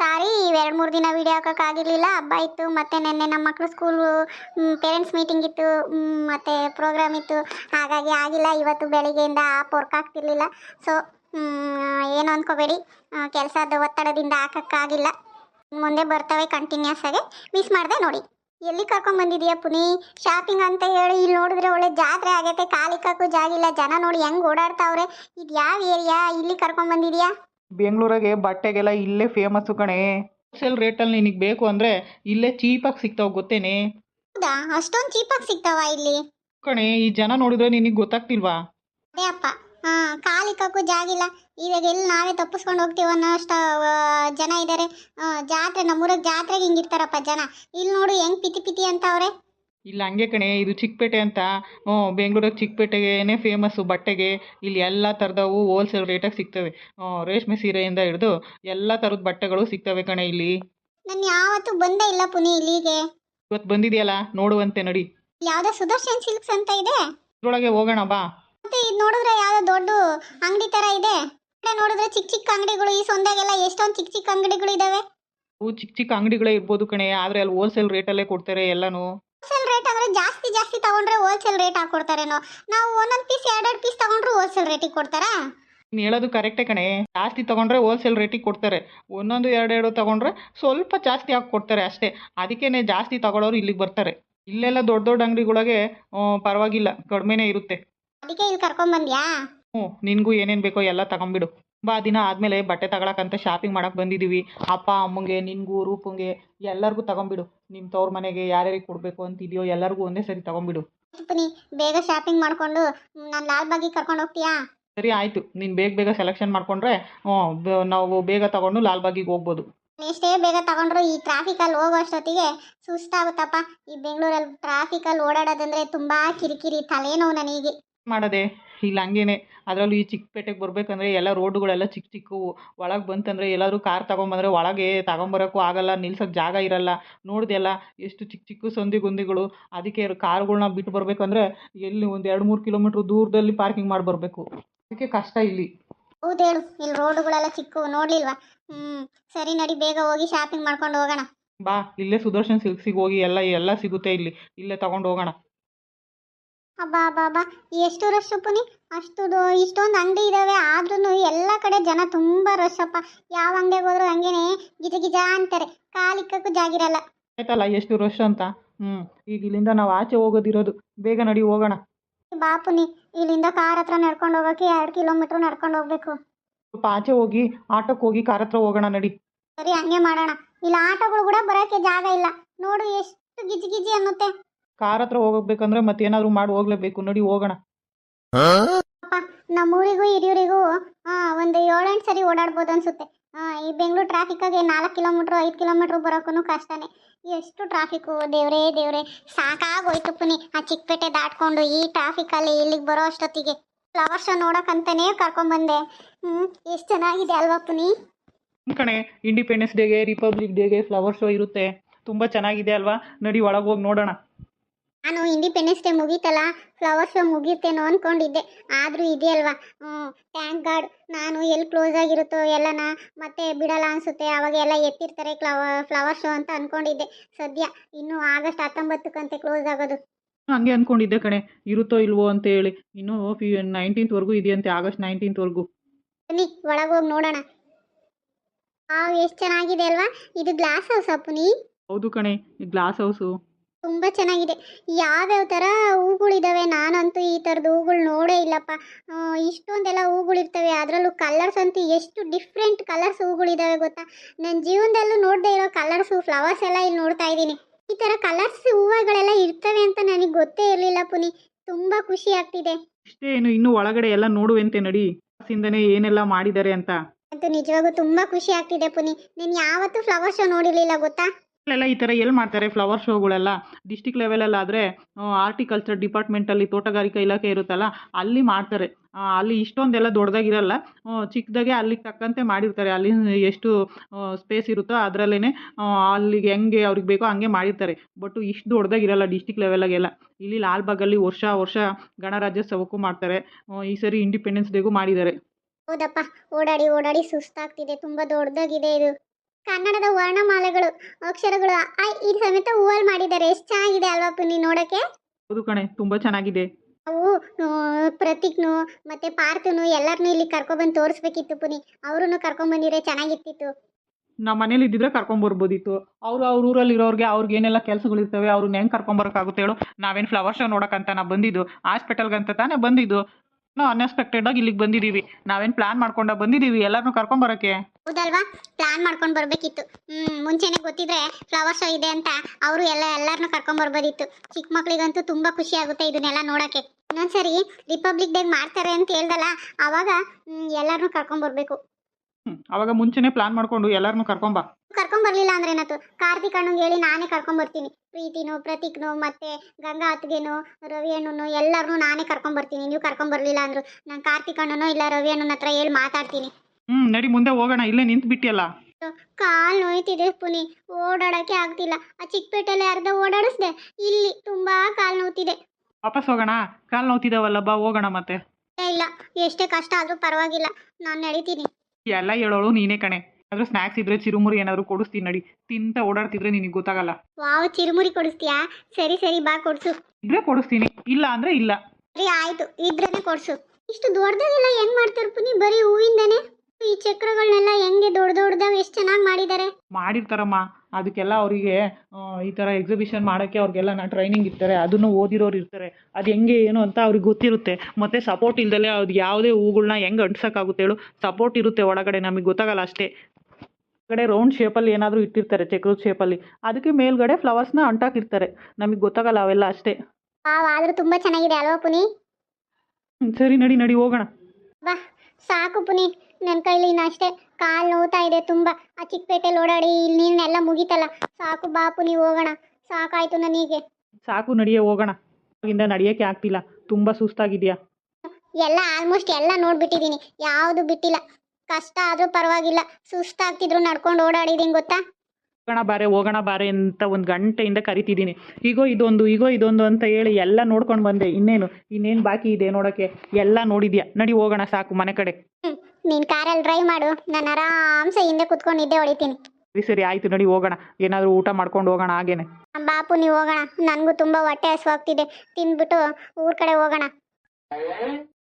ಸಾರಿ ಎರಡು ಮೂರು ದಿನ ವೀಡಿಯೋ ಹಾಕೋಕ್ಕಾಗಿರಲಿಲ್ಲ ಹಬ್ಬ ಇತ್ತು, ಮತ್ತು ನೆನ್ನೆ ನಮ್ಮ ಮಕ್ಕಳು ಸ್ಕೂಲು ಪೇರೆಂಟ್ಸ್ ಮೀಟಿಂಗ್ ಇತ್ತು ಮತ್ತು ಪ್ರೋಗ್ರಾಮ್ ಇತ್ತು. ಹಾಗಾಗಿ ಆಗಿಲ್ಲ, ಇವತ್ತು ಬೆಳಿಗ್ಗೆಯಿಂದ ಆಪ್ ವರ್ಕ್ ಆಗ್ತಿರ್ಲಿಲ್ಲ. ಸೊ ಏನು ಅಂದ್ಕೋಬೇಡಿ ಕೆಲಸದ ಒತ್ತಡದಿಂದ ಹಾಕೋಕ್ಕಾಗಿಲ್ಲ ಮುಂದೆ ಬರ್ತವೆ ಕಂಟಿನ್ಯೂಸ್ ಆಗಿ. ಮಿಸ್ ಮಾಡಿದೆ ನೋಡಿ. ಎಲ್ಲಿ ಕರ್ಕೊಂಡ್ ಬಂದಿದೀಯ ಪುನಿ? ಶಾಪಿಂಗ್ ಅಂತ ಹೇಳಿ ಇಲ್ಲಿ ನೋಡಿದ್ರೆ ಒಳ್ಳೆ ಜಾತ್ರೆ ಆಗೈತೆ. ಕಾಲಿಕಕ್ಕೂ ಜಾಗಿಲ್ಲ ಜನ ನೋಡಿ ಹೆಂಗ್ ಓಡಾಡ್ತಾವ್ರೆ. ಇದು ಯಾವ ಏರಿಯಾ ಇಲ್ಲಿ ಕರ್ಕೊಂಡ್ ಬಂದಿದ್ಯಾ? ಬೆಂಗಳೂರಾಗೆ ಬಟ್ಟೆಗೆಲ್ಲ ಇಲ್ಲೇ ಫೇಮಸ್ಸು ಕಣೆ. ಹೋಲ್ಸೇಲ್ ರೇಟಲ್ಲಿ ನಿನಗೆ ಬೇಕು ಅಂದರೆ ಇಲ್ಲೇ ಚೀಪಾಗಿ ಸಿಗ್ತಾವೆ ಗೊತ್ತೇನೆ? ಹೌದಾ? ಅಷ್ಟೊಂದು ಚೀಪಾಗಿ ಸಿಗ್ತಾವ ಇಲ್ಲಿ? ಕಣೆ ಈ ಜನ ನೋಡಿದ್ರೆ ನಿನಗೆ ಗೊತ್ತಾಗ್ತಿಲ್ವಾ? ಅದೇ ಅಪ್ಪ. ಹಾ ಜಾಗ ಜಾಗಿಲ್ಲ ಇವಾಗ ಎಲ್ಲಿ ನಾವೇ ತಪ್ಪಿಸ್ಕೊಂಡು ಹೋಗ್ತೀವಿ ಅನ್ನೋ ಅಷ್ಟು ಜನ ಇದ್ದಾರೆ ಜಾತ್ರೆ ನಮ್ಮೂರಾಗ ಜಾತ್ರೆಗೆ ಹಿಂಗಿರ್ತಾರಪ್ಪ ಜನ. ಇಲ್ಲಿ ನೋಡು ಹೆಂಗ್ ಪಿತಿ ಪಿತಿ ಅಂತವ್ರೆ. ಇಲ್ಲ ಹಂಗೆ ಕಣೆ ಇದು ಚಿಕ್ಕಪೇಟೆ ಅಂತ. ಹ್ಞೂ ಬೆಂಗಳೂರಾಗ ಚಿಕ್ಕಪೇಟೆಗೇನೆ ಫೇಮಸ್ಸು ಬಟ್ಟೆಗೆ ಇಲ್ಲಿ ಎಲ್ಲ ಥರದವು ಹೋಲ್ಸೇಲ್ ರೇಟಾಗಿ ಸಿಗ್ತವೆ. ಹ್ಞೂ ರೇಷ್ಮೆ ಸೀರೆಯಿಂದ ಹಿಡಿದು ಎಲ್ಲ ಥರದ ಬಟ್ಟೆಗಳು ಸಿಗ್ತವೆ ಕಣೆ ಇಲ್ಲಿ. ನಾನು ಯಾವತ್ತೂ ಬಂದೇ ಇಲ್ಲ ಪುನಿ ಇಲ್ಲಿಗೆ. ಇವತ್ತು ಬಂದಿದೆಯಲ್ಲ ನೋಡುವಂತೆ ನಡಿ. ಯಾವುದೋ ಸುದರ್ಶನ್ ಸಿಲ್ಕ್ಸ್ ಅಂತ ಇದೆ. ಇದರೊಳಗೆ ಹೋಗೋಣ ಬಾ. ಮತ್ತೆ ಇದು ನೋಡಿದ್ರೆ ಯಾವ್ದೋ ದೊಡ್ಡ ಅಂಗಡಿ ತರ ಇದೆ. ಕಡೆ ನೋಡಿದ್ರೆ ಚಿಕ್ಕ ಚಿಕ್ಕ ಅಂಗಡಿಗಳು ಈ ಸೊಂದಾಗೆಲ್ಲ ಎಷ್ಟೊಂದು ಚಿಕ್ಕ ಚಿಕ್ಕ ಅಂಗಡಿಗಳು ಇದಾವೆ. ಅವು ಚಿಕ್ಕ ಚಿಕ್ಕ ಅಂಗಡಿಗಳೇ ಇರ್ಬೋದು ಕಣೆ ಆದರೆ ಅಲ್ಲಿ ಹೋಲ್ಸೇಲ್ ರೇಟಲ್ಲೇ ಕೊಡ್ತಾರೆ ಎಲ್ಲನೂ. ಹೋಲ್ಸೇಲ್ ರೇಟ್ ಅಂದ್ರೆ ಜಾಸ್ತಿ ಜಾಸ್ತಿ ತಗೊಂಡ್ರೆ ಹೋಲ್ಸೇಲ್ ರೇಟ್ ಹಾಕೊಡ್ತಾರೇನೋ. ನಾವು ಒಂದೊಂದು ಪೀಸ್ ಎರಡೆರಡು ಪೀಸ್ ತಗೊಂಡ್ರು ಹೋಲ್ಸೇಲ್ ರೇಟಿಗೆ ಕೊಡ್ತಾರಾ? ನೀನು ಹೇಳೋದು ಕರೆಕ್ಟೇ ಕಣೆ. ಜಾಸ್ತಿ ತೊಗೊಂಡ್ರೆ ಹೋಲ್ಸೇಲ್ ರೇಟಿಗೆ ಕೊಡ್ತಾರೆ. ಒಂದೊಂದು ಎರಡೆರಡು ತೊಗೊಂಡ್ರೆ ಸ್ವಲ್ಪ ಜಾಸ್ತಿ ಹಾಕಿ ಕೊಡ್ತಾರೆ ಅಷ್ಟೇ. ಅದಕ್ಕೇ ಜಾಸ್ತಿ ತಗೊಳ್ಳೋರು ಇಲ್ಲಿಗೆ ಬರ್ತಾರೆ. ಇಲ್ಲೆಲ್ಲ ದೊಡ್ಡ ದೊಡ್ಡ ಅಂಗಡಿಗಳೊಳಗೆ ಪರವಾಗಿಲ್ಲ. ಕಡಿಮೆನೇ ಇರುತ್ತೆ. ಅದಕ್ಕೆ ಇಲ್ಲಿ ಕರ್ಕೊಂಬಂದ್ಯಾ ಹ್ಞೂ ನಿನಗೂ ಏನೇನು ಬೇಕೋ ಎಲ್ಲ ತಗೊಂಬಿಡು ಬಾ ದಿನ ಆದಮೇಲೆ ಬಟ್ಟೆ ತಗೊಳಕ್ಕಂತ ಶಾಪಿಂಗ್ ಮಾಡಕ್ಕೆ ಬಂದಿದ್ದೀವಿ ಅಪ್ಪ ಅಮ್ಮಂಗೆ ನಿನಗೂ ರೂಪಂಗೆ ಎಲ್ಲರಿಗೂ ತಗೊಂಬಿಡು ನಿಮ್ಮ ತವ್ರ ಮನೆಗೆ ಯಾರ್ಯಾರಿಗೆ ಕೊಡಬೇಕು ಅಂತಿದೆಯೋ ಎಲ್ಲರಿಗೂ ಒಂದೇ ಸರಿ ತಗೊಂಬಿಡು ಪುನಿ ಬೇಗ ಶಾಪಿಂಗ್ ಮಾಡ್ಕೊಂಡು ನಾನು ಲಾಲ್ ಬಾಗಿಗೆ ಕರ್ಕೊಂಡು ಹೋಗ್ತೀಯಾ? ಸರಿ ಆಯಿತು. ನೀನು ಬೇಗ ಬೇಗ ಸೆಲೆಕ್ಷನ್ ಮಾಡಿಕೊಂಡ್ರೆ ನಾವು ಬೇಗ ತಗೊಂಡು ಲಾಲ್ಬಾಗಿಗೆ ಹೋಗ್ಬೋದು. ಎಷ್ಟೇ ಬೇಗ ತಗೊಂಡ್ರು ಈ ಟ್ರಾಫಿಕಲ್ಲಿ ಹೋಗೋ ಅಷ್ಟೊತ್ತಿಗೆ ಸುಸ್ತಾಗುತ್ತಪ್ಪ. ಈ ಬೆಂಗಳೂರಲ್ಲಿ ಟ್ರಾಫಿಕಲ್ಲಿ ಓಡಾಡೋದಂದ್ರೆ ತುಂಬಾ ಕಿರಿಕಿರಿ ತಲೆನೋವು ನನಗೆ. ಮಾಡೋದೆ? ಇಲ್ಲ ಹಂಗೇನೆ. ಅದರಲ್ಲೂ ಈ ಚಿಕ್ಕಪೇಟೆಗೆ ಬರಬೇಕಂದ್ರೆ ಎಲ್ಲ ರೋಡುಗಳೆಲ್ಲ ಚಿಕ್ಕ ಚಿಕ್ಕವು ಒಳಗೆ ಬಂತಂದರೆ ಎಲ್ಲಾದರೂ ಕಾರ್ ತಗೊಂಬಂದ್ರೆ ಒಳಗೆ ತಗೊಂಬರೋಕ್ಕೂ ಆಗಲ್ಲ ನಿಲ್ಸೋಕ್ಕೆ ಜಾಗ ಇರಲ್ಲ. ನೋಡಿದೆಲ್ಲ ಎಷ್ಟು ಚಿಕ್ಕ ಚಿಕ್ಕ ಸಂದಿ ಗುಂದಿಗಳು. ಅದಕ್ಕೆ ಕಾರ್ಗಳ್ನ ಬಿಟ್ಟು ಬರಬೇಕಂದ್ರೆ ಎಲ್ಲಿ ಒಂದು ಎರಡು ಮೂರು ಕಿಲೋಮೀಟ್ರ್ ದೂರದಲ್ಲಿ ಪಾರ್ಕಿಂಗ್ ಮಾಡಿ ಬರಬೇಕು. ಅದಕ್ಕೆ ಕಷ್ಟ ಇಲ್ಲಿ. ಹೌದೇಳು ಇಲ್ಲಿ ರೋಡುಗಳೆಲ್ಲ ಚಿಕ್ಕವು ನೋಡ್ಲಿಲ್ವಾ? ಹ್ಮ್ ಸರಿ ನಡಿ ಬೇಗ ಹೋಗಿ ಶಾಪಿಂಗ್ ಮಾಡ್ಕೊಂಡು ಹೋಗೋಣ. ಬಾ ಇಲ್ಲೇ ಸುದರ್ಶನ್ ಸಿಲ್ಕ್ಸಿಗೆ ಹೋಗಿ ಎಲ್ಲ ಎಲ್ಲ ಸಿಗುತ್ತೆ ಇಲ್ಲಿ. ಇಲ್ಲೇ ತಗೊಂಡು ಹೋಗೋಣ. ಅಬ್ಬಾ ಅಬ್ಬಾ ಅಬ್ಬಾ ಎಷ್ಟು ರಶ್ ಪುನಿ ಅಷ್ಟು ಇಷ್ಟೊಂದು ಅಂಗಡಿ ಇದಾವೆ ಆದ್ರೂ ಎಲ್ಲ ಕಡೆ ಜನ ತುಂಬಾ ರಶ್ ಅಪ್ಪ. ಯಾವ ಅಂಗಡಿಗೆ ಹೋದ್ರು ಹಂಗೇನೆ ಗಿಜ ಗಿಜ ಅಂತಾರೆ. ಕಾಲಿಕ್ಕಕ್ಕೂ ಜಾಗಿರಲ್ಲ ಆಯ್ತಲ್ಲ ಎಷ್ಟು ರಶ್ ಅಂತ? ಹ್ಞೂ ಈಗ ಇಲ್ಲಿಂದ ನಾವು ಆಚೆ ಹೋಗೋದಿರೋದು. ಬೇಗ ನಡಿ ಹೋಗೋಣ. ಬಾಪುನಿ ಇಲ್ಲಿಂದ ಕಾರ್ ಹತ್ರ ನಡ್ಕೊಂಡು ಹೋಗೋಕೆ ಎರಡು ಕಿಲೋಮೀಟರ್ ನಡ್ಕೊಂಡು ಹೋಗ್ಬೇಕು. ಸ್ವಲ್ಪ ಆಚೆ ಹೋಗಿ ಆಟೋಕ್ ಹೋಗಿ ಕಾರ್ ಹತ್ರ ಹೋಗೋಣ ನಡಿ. ಸರಿ ಹಂಗೆ ಮಾಡೋಣ. ಇಲ್ಲಿ ಆಟೋಗಳು ಕೂಡ ಬರೋಕೆ ಜಾಗ ಇಲ್ಲ. ನೋಡು ಎಷ್ಟು ಗಿಜಿ ಗಿಜಿ ಅನ್ನುತ್ತೆ. ಕಾರ್ ಹತ್ರ ಹೋಗ್ಬೇಕಂದ್ರೆ ಮತ್ತೇನಾದರೂ ಮಾಡಿ ಹೋಗ್ಲೇಬೇಕು. ನಡಿ ಹೋಗೋಣ. ಅಪ್ಪ ನಮ್ಮೂರಿಗೂ ಹಿರಿಯೂರಿಗೂ ಒಂದು ಏಳೆಂಟು ಸರಿ ಓಡಾಡ್ಬೋದು ಅನ್ಸುತ್ತೆ. ಆ, ಈ ಬೆಂಗಳೂರು ಟ್ರಾಫಿಕ್ಕಾಗೆ ನಾಲ್ಕು ಕಿಲೋಮೀಟ್ರ್ ಐದು ಕಿಲೋಮೀಟ್ರ್ ಬರೋಕ್ಕೂ ಕಷ್ಟನೇ. ಎಷ್ಟು ಟ್ರಾಫಿಕ್ಕು ದೇವ್ರೇ ದೇವ್ರೆ. ಸಾಕಾಗೋಯ್ತು ಪುನಿ. ಆ ಚಿಕ್ಕಪೇಟೆ ದಾಟ್ಕೊಂಡು ಈ ಟ್ರಾಫಿಕ್ ಅಲ್ಲಿ ಇಲ್ಲಿಗೆ ಬರೋ ಅಷ್ಟೊತ್ತಿಗೆ. ಫ್ಲವರ್ ಶೋ ಕರ್ಕೊಂಡ್ ಕರ್ಕೊಂಬಂದೆ. ಹ್ಮ್ ಎಷ್ಟು ಚೆನ್ನಾಗಿದೆ ಅಲ್ವಾ ಪುನಿ? ಕಣೆ ಇಂಡಿಪೆಂಡೆನ್ಸ್ ಡೇಗೆ ರಿಪಬ್ಲಿಕ್ ಡೇಗೆ ಫ್ಲವರ್ ಶೋ ಇರುತ್ತೆ. ತುಂಬಾ ಚೆನ್ನಾಗಿದೆ ಅಲ್ವಾ? ನಡಿ ಒಳಗೆ ಹೋಗಿ ನೋಡೋಣ. ನಾನು ಇಂಡಿಪೆಂಡೆನ್ಸ್ ಡೇ ಮುಗೀತಲ್ಲ ಫ್ಲವರ್ ಶೋ ಮುಗಿಯುತ್ತೇನೋ ಅಂದ್ಕೊಂಡಿದ್ದೆ ಆದರೂ ಇದೆಯಲ್ವಾ? ಹ್ಞೂ ಥ್ಯಾಂಕ್ ಗಾಡ್ ನಾನು ಎಲ್ಲಿ ಕ್ಲೋಸ್ ಆಗಿರುತ್ತೋ ಎಲ್ಲನ ಮತ್ತೆ ಬಿಡಲ್ಲ ಅನಿಸುತ್ತೆ. ಅವಾಗ ಎಲ್ಲ ಎತ್ತಿರ್ತಾರೆ ಕ್ಲವ ಫ್ಲವರ್ ಶೋ ಅಂತ ಅಂದ್ಕೊಂಡಿದ್ದೆ ಸದ್ಯ ಇನ್ನು ಆಗಸ್ಟ್ ಹತ್ತೊಂಬತ್ತಕ್ಕಂತೆ ಕ್ಲೋಸ್ ಆಗೋದು. ಹಂಗೆ ಅಂದ್ಕೊಂಡಿದ್ದೆ ಕಣೆ. ಇರುತ್ತೋ ಇಲ್ವೋ ಅಂತ ಹೇಳಿ. ಇನ್ನೂ ಫಿ ನೈನ್ಟೀನ್ತ್ವರೆಗೂ ಇದೆಯಂತೆ ಆಗಸ್ಟ್ ನೈನ್ಟೀನ್ತ್ವರೆಗೂ ಬನ್ನಿ ಒಳಗೆ ಹೋಗಿ ನೋಡೋಣ. ಆ ಎಷ್ಟು ಚೆನ್ನಾಗಿದೆ ಅಲ್ವಾ? ಇದು ಗ್ಲಾಸ್ ಹೌಸ್ ಅಪ್ಪುನಿ. ಹೌದು ಕಣೆ ಗ್ಲಾಸ್ ಹೌಸು ತುಂಬ ಚೆನ್ನಾಗಿದೆ. ಯಾವ್ಯಾವ ಥರ ಹೂಗಳಿದ್ದಾವೆ ನಾನಂತೂ ಈ ಥರದ ಹೂಗಳು ನೋಡೇ ಇಲ್ಲಪ್ಪ. ಇಷ್ಟೊಂದೆಲ್ಲ ಹೂಗಳಿರ್ತವೆ. ಅದರಲ್ಲೂ ಕಲರ್ಸ್ ಅಂತೂ ಎಷ್ಟು ಡಿಫ್ರೆಂಟ್ ಕಲರ್ಸ್ ಹೂಗಳಿದ್ದಾವೆ ಗೊತ್ತಾ? ನನ್ನ ಜೀವನದಲ್ಲೂ ನೋಡದೇ ಇರೋ ಕಲರ್ಸು ಫ್ಲವರ್ಸ್ ಎಲ್ಲ ಇಲ್ಲಿ ನೋಡ್ತಾ ಇದ್ದೀನಿ. ಈ ಥರ ಕಲರ್ಸ್ ಹೂವುಗಳೆಲ್ಲ ಇರ್ತವೆ ಅಂತ ನನಗೆ ಗೊತ್ತೇ ಇರಲಿಲ್ಲ ಪುನಿ. ತುಂಬ ಖುಷಿ ಆಗ್ತಿದೆ. ಅಷ್ಟೇ ಏನು ಇನ್ನೂ ಒಳಗಡೆ ಎಲ್ಲ ನೋಡುವಂತೆ ನಡಿ. ಇಂದನೇ ಏನೆಲ್ಲ ಮಾಡಿದ್ದಾರೆ ಅಂತ. ಅಂತ ನಿಜವಾಗೂ ತುಂಬ ಖುಷಿ ಆಗ್ತಿದೆ ಪುನಿ. ನೀನು ಯಾವತ್ತೂ ಫ್ಲವರ್ ಶೋ ನೋಡಿರಲಿಲ್ಲ ಗೊತ್ತಾ? ಅಲ್ಲೆಲ್ಲ ಈ ಥರ ಎಲ್ಲಿ ಮಾಡ್ತಾರೆ ಫ್ಲವರ್ ಶೋಗಳೆಲ್ಲ? ಡಿಸ್ಟಿಕ್ ಲೆವೆಲಲ್ಲಾದರೆ ಆರ್ಟಿಕಲ್ಚರ್ ಡಿಪಾರ್ಟ್ಮೆಂಟಲ್ಲಿ ತೋಟಗಾರಿಕಾ ಇಲಾಖೆ ಇರುತ್ತಲ್ಲ, ಅಲ್ಲಿ ಮಾಡ್ತಾರೆ. ಅಲ್ಲಿ ಇಷ್ಟೊಂದೆಲ್ಲ ದೊಡ್ಡದಾಗಿರಲ್ಲ ಚಿಕ್ಕದಾಗೆ ಅಲ್ಲಿಗೆ ತಕ್ಕಂತೆ ಮಾಡಿರ್ತಾರೆ. ಅಲ್ಲಿ ಎಷ್ಟು ಸ್ಪೇಸ್ ಇರುತ್ತೋ ಅದರಲ್ಲೇ ಅಲ್ಲಿಗೆ ಹೆಂಗೆ ಅವ್ರಿಗೆ ಬೇಕೋ ಹಂಗೆ ಮಾಡಿರ್ತಾರೆ. ಬಟ್ ಇಷ್ಟು ದೊಡ್ಡದಾಗಿರಲ್ಲ ಡಿಸ್ಟಿಕ್ ಲೆವೆಲಾಗೆಲ್ಲ ಇಲ್ಲಿ ಲಾಲ್ಬಾಗಲ್ಲಿ ವರ್ಷ ವರ್ಷ ಗಣರಾಜ್ಯೋತ್ಸವಕ್ಕೂ ಮಾಡ್ತಾರೆ. ಈ ಸರಿ ಇಂಡಿಪೆಂಡೆನ್ಸ್ ಡೇಗೂ ಮಾಡಿದ್ದಾರೆ. ಹೌದಪ್ಪ, ಓಡಾಡಿ ಓಡಾಡಿ ಸುಸ್ತಾಗ್ತಿದೆ. ತುಂಬ ದೊಡ್ಡದಾಗಿದೆ ಇದು. ಕನ್ನಡದ ವರ್ಣಮಾಲೆಗಳು ಅಕ್ಷರಗಳು. ಆ ಈ ಸಮೇತ ಹೂವಲ್ಲಿ ಮಾಡಿದ್ದಾರೆ. ಎಷ್ಟು ಚೆನ್ನಾಗಿದೆ ಅಲ್ವಾ ಪುನಿ ನೋಡಕ್ಕೆ? ಹೌದು ಕಣೆ ತುಂಬಾ ಚೆನ್ನಾಗಿದೆ. ಅವು ಆ, ಪ್ರತೀಕ್ನು ಮತ್ತೆ ಪಾರ್ಥನು ಎಲ್ಲರನ್ನೂ ಇಲ್ಲಿ ಕರ್ಕೊಬಂದು ತೋರಿಸ್ಬೇಕಿತ್ತು ಪುನಿ ಅವರನ್ನು ಕರ್ಕೊಂಬಂದಿದ್ರೆ ಚೆನ್ನಾಗಿರ್ತಿತ್ತು. ನಮ್ಮ ಮನೇಲಿ ಇದ್ದಿದ್ರೆ ಕರ್ಕೊಂಬರ್ಬೋದಿತ್ತು ಅವ್ರು ಅವ್ರ ಊರಲ್ಲಿ ಇರೋರಿಗೆ ಅವ್ರಿಗೆ ಏನೆಲ್ಲ ಕೆಲಸಗಳಿರ್ತವೆ ಅವ್ರನ್ನ ಹೆಂಗೆ ಆಗುತ್ತೆ ಹೇಳು. ನಾವೇನ್ ಫ್ಲವರ್ ಶೋ ನೋಡಕ್ಕಂತ ನಾ ಬಂದಿದ್ದು. ಹಾಸ್ಪಿಟಲ್ಗಂತ ತಾನೇ ಬಂದಿದ್ದು. ನಾವು ಅನ್ಎಕ್ಸ್ಪೆಕ್ಟೆಡಾಗಿ ಇಲ್ಲಿಗೆ ಬಂದಿದ್ದೀವಿ ನಾವೇನು ಪ್ಲಾನ್ ಮಾಡ್ಕೊಂಡ ಬಂದಿದ್ದೀವಿ ಎಲ್ಲರನ್ನೂ ಬರಕ್ಕೆ ಹೌದಲ್ವಾ? ಪ್ಲಾನ್ ಮಾಡ್ಕೊಂಡು ಬರ್ಬೇಕಿತ್ತು. ಹ್ಮ್ ಮುಂಚೆನೆ ಗೊತ್ತಿದ್ರೆ ಫ್ಲವರ್ ಶೋ ಇದೆ ಅಂತ ಅವರು ಎಲ್ಲ ಎಲ್ಲರನ್ನೂ ಕರ್ಕೊಂಬರ್ಬೋದಿತ್ತು ಚಿಕ್ಕ ಮಕ್ಳಿಗಂತೂ ತುಂಬಾ ಖುಷಿ ಆಗುತ್ತೆ ಇದನ್ನೆಲ್ಲ ನೋಡಕ್ಕೆ. ಇನ್ನೊಂದ್ಸರಿ ರಿಪಬ್ಲಿಕ್ ಡೇ ಮಾಡ್ತಾರೆ ಅಂತ ಹೇಳ್ದಲ್ಲ ಅವಾಗ ಎಲ್ಲರನ್ನೂ ಕರ್ಕೊಂಡು ಹ್ಞೂ ಅವಾಗ ಮುಂಚೆನೇ ಪ್ಲಾನ್ ಮಾಡ್ಕೊಂಡು ಎಲ್ಲರನ್ನೂ ಕರ್ಕೊಂಬ ಕರ್ಕೊಂಬರ್ಲಿಲ್ಲ ಅಂದ್ರೆ ಏನಾಯ್ತು? ಕಾರ್ತಿಕ್ ಅಣ್ಣಂಗೆ ಹೇಳಿ ನಾನೇ ಕರ್ಕೊಂಬರ್ತೀನಿ ಪ್ರೀತಿನು ಪ್ರತೀಕ್ನು ಮತ್ತೆ ಗಂಗಾ ಅತ್ತಿಗೆನು ರವಿ ಅಣ್ಣನು ಎಲ್ಲರನ್ನೂ ನಾನೇ ಕರ್ಕೊಂಬರ್ತೀನಿ ನೀವು ಕರ್ಕೊಂಬರ್ಲಿಲ್ಲ ಅಂದ್ರು. ನಾನು ಕಾರ್ತಿಕ್ ಅಣ್ಣನೋ ಇಲ್ಲ ರವಿ ಅಣ್ಣನ ಹತ್ರ ಹೇಳಿ ಮಾತಾಡ್ತೀನಿ. ಹ್ಮ್ ನಡಿ ಮುಂದೆ ಹೋಗೋಣ. ಇಲ್ಲೇ ನಿಂತು ಬಿಟ್ಟಿಯಲ್ಲ? ಕಾಲ್ ನೋಯ್ತಿದೆ ಪುನಿ. ಓಡಾಡಕ್ಕೆ ಆಗ್ತಿಲ್ಲ. ಆ ಚಿಕ್ಕಪೇಟೆಯಲ್ಲಿ ಅರ್ಧ ಓಡಾಡಿಸ್ದೆ? ಇಲ್ಲಿ ತುಂಬಾ ಕಾಲ್ ನೋಯ್ತಿದೆ. ವಾಪಸ್ ಹೋಗೋಣ? ಕಾಲ್ ನೋತಿದಾವಲ್ಲ ಬಾ ಹೋಗೋಣ ಮತ್ತೆ. ಇಲ್ಲ ಎಷ್ಟೇ ಕಷ್ಟ ಆದ್ರೂ ಪರವಾಗಿಲ್ಲ. ನಾನು ನಡೀತೀನಿ. ಎಲ್ಲ ಹೇಳೋಳು ನೀನೇ ಕಣೆ. ಆದರೂ ಸ್ನಾಕ್ಸ್ ಇದ್ರೆ ಚಿರುಮುರಿ ಏನಾದರೂ ಕೊಡಿಸ್ತೀನಿ ನಡಿ. ತಿಂತ ಓಡಾಡ್ತಿದ್ರೆ ನಿನಗೆ ಗೊತ್ತಾಗಲ್ಲ. ವಾವ್ ಚಿರುಮುರಿ ಕೊಡಿಸ್ತೀಯಾ? ಸರಿ ಸರಿ ಬಾ ಕೊಡ್ಸು. ಇದ್ರೆ ಕೊಡಿಸ್ತೀನಿ. ಇಲ್ಲ ಅಂದ್ರೆ ಇಲ್ಲ. ಸರಿ ಆಯ್ತು. ಇದ್ರೇನೆ ಕೊಡ್ಸು. ಇಷ್ಟು ದೊಡ್ಡದಾಗೆಲ್ಲ ಹೆಂಗ್ ಮಾಡ್ತಾರೆ ಪುನಿ ಬರೀ ಹೂವಿಂದನೆ? ಈ ಚಕ್ರಗಳನ್ನೆಲ್ಲ ಹೆಂಗೆ ದೊಡ್ಡ ದೊಡ್ಡದಾಗಿ ಎಷ್ಟು ಚೆನ್ನಾಗಿ ಮಾಡಿದ್ದಾರೆ ಮಾಡಿರ್ತಾರಮ್ಮ. ಅದಕ್ಕೆಲ್ಲ ಅವರಿಗೆ ಈ ಥರ ಎಕ್ಸಿಬಿಷನ್ ಮಾಡೋಕ್ಕೆ ಅವ್ರಿಗೆಲ್ಲ ನಾ ಟ್ರೈನಿಂಗ್ ಇರ್ತಾರೆ ಅದನ್ನು ಓದಿರೋರು ಇರ್ತಾರೆ. ಅದು ಹೆಂಗೆ ಏನು ಅಂತ ಅವ್ರಿಗೆ ಗೊತ್ತಿರುತ್ತೆ. ಮತ್ತು ಸಪೋರ್ಟ್ ಇಲ್ದಲೆ ಅದು ಯಾವುದೇ ಹೂಗಳ್ನ ಹೆಂಗೆ ಅಂಟ್ಸೋಕ್ಕಾಗುತ್ತೆ ಹೇಳು. ಸಪೋರ್ಟ್ ಇರುತ್ತೆ ಒಳಗಡೆ ನಮಗೆ ಗೊತ್ತಾಗಲ್ಲ ಅಷ್ಟೇ. ಕಡೆ ರೌಂಡ್ ಶೇಪಲ್ಲಿ ಏನಾದರೂ ಇಟ್ಟಿರ್ತಾರೆ ಚಕ್ರದ ಶೇಪಲ್ಲಿ ಅದಕ್ಕೆ ಮೇಲ್ಗಡೆ ಫ್ಲವರ್ಸ್ನ ಅಂಟಾಕಿರ್ತಾರೆ. ನಮಗೆ ಗೊತ್ತಾಗಲ್ಲ ಅವೆಲ್ಲ ಅಷ್ಟೇ. ವಾವ್ ತುಂಬ ತುಂಬಾ ಚೆನ್ನಾಗಿದೆ ಅಲ್ವಾ ಪುನಿ? ಹ್ಮ್, ಸರಿ ನಡಿ ನಡಿ ಹೋಗೋಣ. ಬಾ ಸಾಕು ಪುನಿ. ನನ್ನ ಕೈಲಿ ಇನ್ನು ಅಷ್ಟೇ ಕಾಲು ನೋವ್ತಾ ಇದೆ ತುಂಬಾ. ಆ ಚಿಕ್ಕಪೇಟೆಲಿ ಓಡಾಡಿ ಇಲ್ಲಿ ನೀನೆಲ್ಲ ಮುಗೀತಲ್ಲ. ಸಾಕು ಬಾ ಪುನಿ ಹೋಗೋಣ. ಸಾಕಾಯ್ತು ನನಗೆ. ಸಾಕು ನಡಿಯೇ ಹೋಗೋಣ. ಅವಾಗಿಂದ ನಡೆಯೋಕ್ಕೆ ಆಗ್ತಿಲ್ಲ. ತುಂಬ ಸುಸ್ತಾಗಿದೆಯಾ ಎಲ್ಲ ಆಲ್ಮೋಸ್ಟ್ ಎಲ್ಲ ನೋಡ್ಬಿಟ್ಟಿದ್ದೀನಿ ಯಾವುದು ಬಿಟ್ಟಿಲ್ಲ. ಕಷ್ಟ ಆದ್ರೂ ಪರವಾಗಿಲ್ಲ. ಸುಸ್ತಾಗ್ತಿದ್ರು ನಡ್ಕೊಂಡು ಓಡಾಡಿದೀನಿ ಗೊತ್ತಾ? ಹೋಗೋಣ ಬಾರೆ ಹೋಗೋಣ ಬಾರೆ ಅಂತ ಒಂದು ಗಂಟೆಯಿಂದ ಕರಿತಿದ್ದೀನಿ. ಈಗೋ ಇದೊಂದು ಈಗೋ ಇದೊಂದು ಅಂತ ಹೇಳಿ ಎಲ್ಲ ನೋಡ್ಕೊಂಡು ಬಂದೆ. ಇನ್ನೇನು ಇನ್ನೇನು ಬಾಕಿ ಇದೆ ನೋಡೋಕ್ಕೆ ಎಲ್ಲ ನೋಡಿದ್ಯಾ? ನಡಿ ಹೋಗೋಣ ಸಾಕು ಮನೆ ಕಡೆ. ಹ್ಮ್ ನೀನ್ ಕಾರಲ್ಲಿ ಡ್ರೈವ್ ಮಾಡು. ನಾನು ಆರಾಮ್ಸೆ ಹಿಂದೆ ಕುತ್ಕೊಂಡು ನಿದ್ದೆ ಹೊಡಿತೀನಿ. ಸರಿ ಸರಿ ಆಯಿತು ನಡಿ ಹೋಗೋಣ. ಏನಾದರೂ ಊಟ ಮಾಡ್ಕೊಂಡು ಹೋಗೋಣ ಹಾಗೇನೆ. ಬಾಪು ನೀವು ಹೋಗೋಣ. ನನಗೂ ತುಂಬ ಹೊಟ್ಟೆ ಹಸುವಾಗ್ತಿದೆ. ತಿಂದ್ಬಿಟ್ಟು ಊರ್ ಕಡೆ ಹೋಗೋಣ.